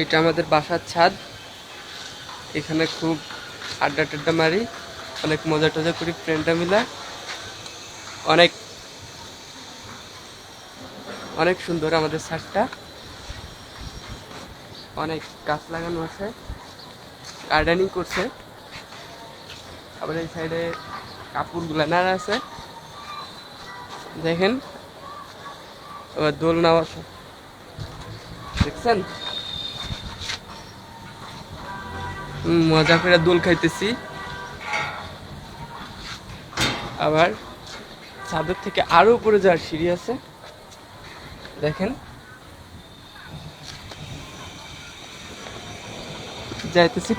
এটা আমাদের বাসার ছাদ। এখানে খুব আড্ডা টাড্ডা মারি, অনেক মজা টজা করি ফ্রেন্ডরা মিলা। অনেক অনেক সুন্দর আমাদের ছাদটা। অনেক গাছ লাগানো আছে গার্ডেনিং করছে। আবার এই সাইডে কাপড়গুলো নাড়া আছে। দেখেন আবার দোল নাও আছে দেখছেন? মজা করে দোল খাইতেছি। আবার ছাদের থেকে আরও উপরে যাওয়ার সিঁড়ি আছে। দেখেন। যাইতেছি।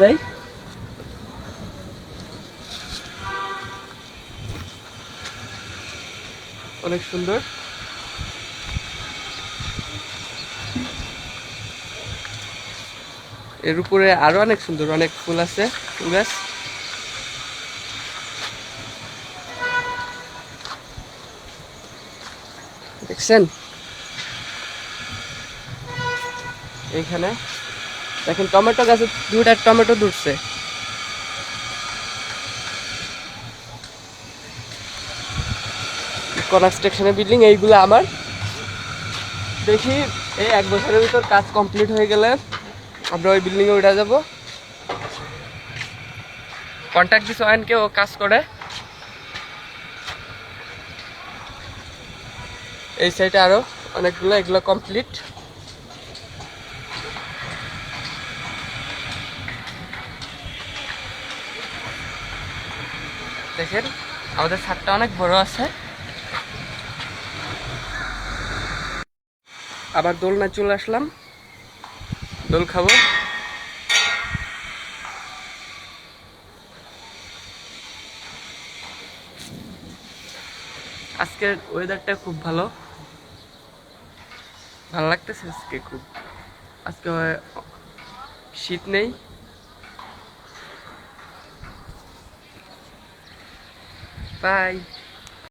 যাই। অনেক সুন্দর। এর উপরে আরও অনেক সুন্দর, অনেক ফুল আছে, ফুল গাছ। দেখছেন? এইখানে। দেখেন, টমেটো গাছে দুটা টমেটো ধরছে। কনস্ট্রাকশনের বিল্ডিং, এইগুলো আমার। দেখি, এই এক বছরের ভিতর কাজ কমপ্লিট হয়ে গেলে আমরা ওই বিল্ডিংয়ে উঠে যাব। কন্ট্যাক্ট দিছে অয়নকে ও কাজ করে। এই সাইডে আরও অনেকগুলো, এগুলো কমপ্লিট দেখেন, আমাদের ছাদটা অনেক বড় আছে। আবার দোলনা চলে আসলাম। দোল খাব? আজকের ওয়েদারটা খুব ভালো। ভালো লাগতেছে আজকে খুব। আজকে শীত নেই। বাই